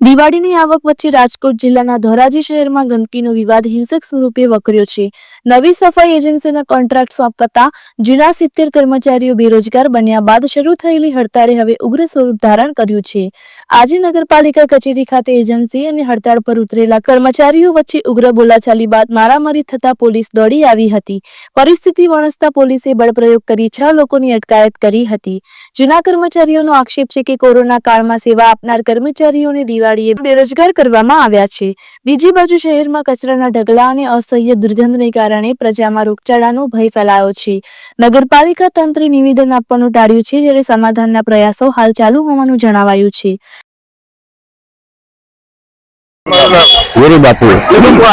દિવાળીની આવક વચ્ચે રાજકોટ જિલ્લાના ધોરાજી શહેરમાં ગંદકીનો વિવાદ હિંસક સ્વરૂપે વકર્યો છે. નવી સફાઈ એજન્સીના કોન્ટ્રાક્ટ સોંપતા જૂના સિત્તેર કર્મચારીઓ બેરોજગાર બન્યા બાદ શરૂ થયેલી હડતાળે હવે ઉગ્ર સ્વરૂપ ધારણ કર્યું છે. આજે નગરપાલિકા કચેરી ખાતે એજન્સી અને હડતાળ પર ઉતરેલા કર્મચારીઓ વચ્ચે ઉગ્ર બોલાચાલી બાદ મારામારી થતા પોલીસ દોડી આવી હતી. પરિસ્થિતિ વણસતા પોલીસે બળપ્રયોગ કરી છ લોકોની અટકાયત કરી હતી. જૂના કર્મચારીઓનો આક્ષેપ છે કે કોરોના કાળમાં સેવા આપનાર કર્મચારીઓને દિવાળીએ બેરોજગાર કરવામાં આવ્યા છે. બીજી બાજુ શહેરમાં કચરાના ઢગલા અને અસહ્ય દુર્ગંધને કારણે પ્રજામાં રોગચાળાનો ભય ફેલાયો છે. નગરપાલિકા તંત્રે નિવેદન આપવાનું ટાળ્યું છે જ્યારે સમાધાનના પ્રયાસો હાલ ચાલુ હોવાનું જણાવાયું છે.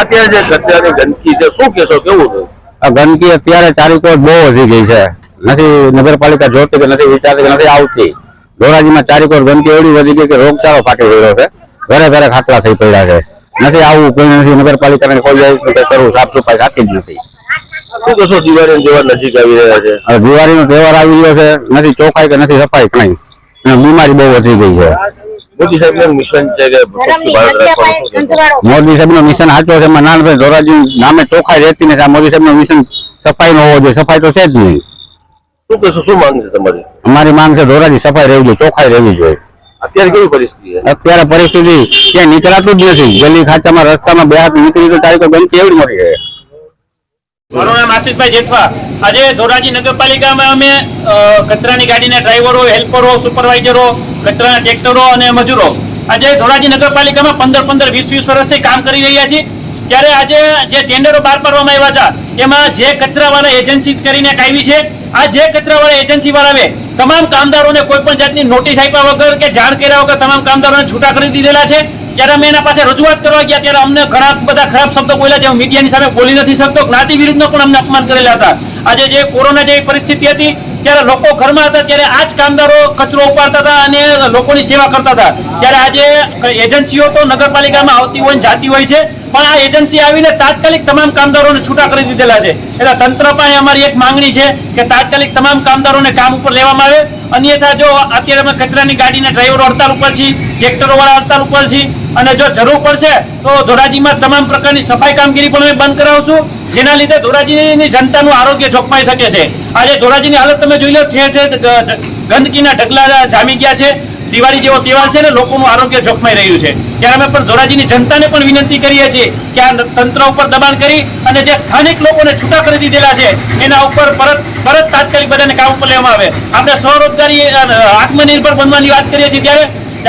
અત્યારે જે કચરાની ગંદકી છે શું કેશો કેવું છે? આ ગંદકી અત્યારે ચારીકોટ બહુ વધી ગઈ છે. નથી નગરપાલિકા જોતી કે નથી વિચારતી કે નથી આવતી. ધોરાજીમાં ચારીકોટ ગંદકી એવડી વધી ગઈ કે રોગચાળો ફાટી રહ્યો છે. ઘરે ઘરે ખાટલા થઈ પડ્યા છે. નથી આવવું કોઈ નથી નગરપાલિકાને કોઈ કરવું સાફ સફાઈ રાખી જ નથી. શું કહેશો દિવાળી જેવા નજીક આવી રહ્યા છે? દિવાળીનો તહેવાર આવી રહ્યો છે નથી ચોખાઈ કે નથી સફાઈ કઈ. અને બીમારી બહુ વધી ગઈ છે. મોદી સાહેબ મિશન છે કે? મોદી સાહેબ નો મિશન સાચો છે એમાં નાનભાઈ ધોરાજી નામે ચોખાઈ રહેતી નથી. આ મોદી સાહેબ નો મિશન સફાઈ નો હોવો જોઈએ સફાઈ તો છે જ નહીં. શું કહેશો શું માંગ છે તમારી? અમારી માંગ છે ધોરાજી સફાઈ રહેવી જોઈએ ચોખાઈ રહેવી જોઈએ. અત્યારે કેવી પરિસ્થિતિ છે? અત્યારે પરિસ્થિતિ ત્યાં નીકળાતું જ નથી. ગલી ખાચામાં રસ્તામાં બે હાથ નીકળી તો તારીખો ગમતી એવડી મળી રહે મારું નામ આશીષભાઈ જેઠવા. આજે ધોરાજી નગરપાલિકામાં અમે અ, કચરાની ગાડીના ડ્રાઈવરો હેલ્પરો સુપરવાઇઝરો કચરાના ટેક્સરો અને મજૂરો આજે ધોરાજી નગરપાલિકામાં પંદર પંદર વીસ વીસ વર્ષથી કામ કરી રહ્યા છીએ. ત્યારે આજે જે ટેન્ડરો બહાર પાડવામાં આવ્યા છે, એમાં જે કચરાવાળા એજન્સી કરીને કાયમી છે. આ જે કચરાવાળા એજન્સી વાળાએ તમામ કામદારોને કોઈ પણ જાતની નોટિસ આપ્યા વગર કે જાણ કર્યા વગર તમામ કામદારોને છૂટા કરી દીધેલા છે. ત્યારે અમે એના પાસે રજૂઆત કરવા ગયા, ત્યારે અમને ઘણા બધા ખરાબ શબ્દો બોલ્યા, જે મીડિયાની સામે બોલી નથી શકતો. જ્ઞાતિ વિરુદ્ધનો પણ અમને અપમાન કરેલા હતા. આજે જે કોરોના જેવી પરિસ્થિતિ હતી, ત્યારે લોકો ઘરમાં હતા, ત્યારે આ જ કામદારો કચરો ઉપાડતા હતા અને લોકોની સેવા કરતા હતા. ત્યારે આજે એજન્સીઓ તો નગરપાલિકામાં આવતી હોય જાતી હોય છે, પણ આ એજન્સી આવીને તાત્કાલિક તમામ કામદારોને છૂટા કરી દીધેલા છે. એટલે તંત્ર પાસે અમારી એક માંગણી છે કે તાત્કાલિક તમામ કામદારોને કામ ઉપર લેવામાં આવે. અન્યથા જો અત્યારે અમે કચરાની ગાડીના ડ્રાઈવરો હડતાલ ઉપર છીએ ટ્રેક્ટરો વાળા હડતાલ ઉપર છીએ, અને જો જરૂર પડશે, તો ધોરાજીમાં તમામ પ્રકારની સફાઈ કામગીરી પણ અમે બંધ કરાવશું. જેના લીધે ધોરાજીની જનતાનું આરોગ્ય જોખમાઈ શકે છે. આજે ધોરાજીની હાલત તમે જોઈ લો, ઠેર ઠેર ગંદકીના ઢગલા જામી ગયા છે. દિવાળી જેવો તહેવાર છે ને, લોકોનું આરોગ્ય જોખમાઈ રહ્યું છે. ત્યારે અમે પણ ધોરાજીની જનતાને પણ વિનંતી કરીએ છીએ કે આ તંત્ર ઉપર દબાણ કરી અને જે સ્થાનિક લોકોને છૂટા કરી દીધેલા છે, એના ઉપર પરત પરત તાત્કાલિક બધાને કામ ઉપર લેવામાં આવે. આપણે સ્વરોજગારી આત્મનિર્ભર બનવાની વાત કરીએ છીએ ત્યારે,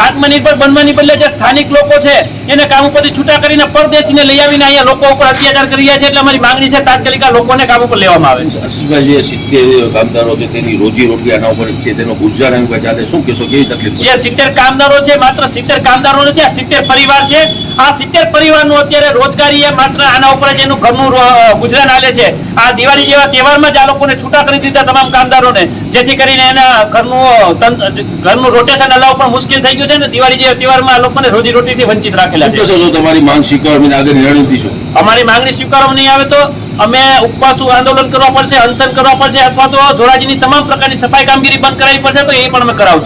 આત્મનિર્ભર બનવાની બદલે જે સ્થાનિક લોકો છે એને કામ ઉપરથી છૂટા કરીને પરદેશીને લઈ આવીને અહીંયા લોકો ઉપર અત્યાચાર કરી રહ્યા છે એટલે અમારી માંગણી છે તાત્કાલિક આ લોકોને કામ ઉપર લેવામાં આવે આશીષભાઈ જે સિત્તેર કામદારો છે તેની રોજી રોટી આના ઉપર છે તેનો ગુજાર ચાલે શું કહેશો કેવી તકલીફ જે સિત્તેર કામદારો છે માત્ર સિત્તેર કામદારો નથી આ સિત્તેર પરિવાર છે. આ સિત્તેર પરિવારનું અત્યારે રોજગારી એ માત્ર આના ઉપર જ એનું ઘરનું ગુજરાન હાલે છે. આ દિવાળી જેવા તહેવારમાં જ આ લોકોને છૂટા કરી દીધા તમામ કામદારોને. જેથી કરીને એના ઘરનું ઘરનું રોટેશન અલાવ પણ મુશ્કેલ થઈ ગયું છે ને દિવાળી જેવા તહેવારમાં આ લોકોને રોજી રોટીથી વંચિત રાખેલા છે. તમારી માંગ સ્વીકારવાની આગળ રણનીતિ શું? અમારી માંગણી સ્વીકારવામાં નહીં આવે તો અમે ઉપવાસ આંદોલન કરવા પડશે અનશન કરવા પડશે અથવા તો ધોરાજીની તમામ પ્રકારની સફાઈ કામગીરી બંધ કરાવી પડશે તો એ પણ અમે કરાવશું.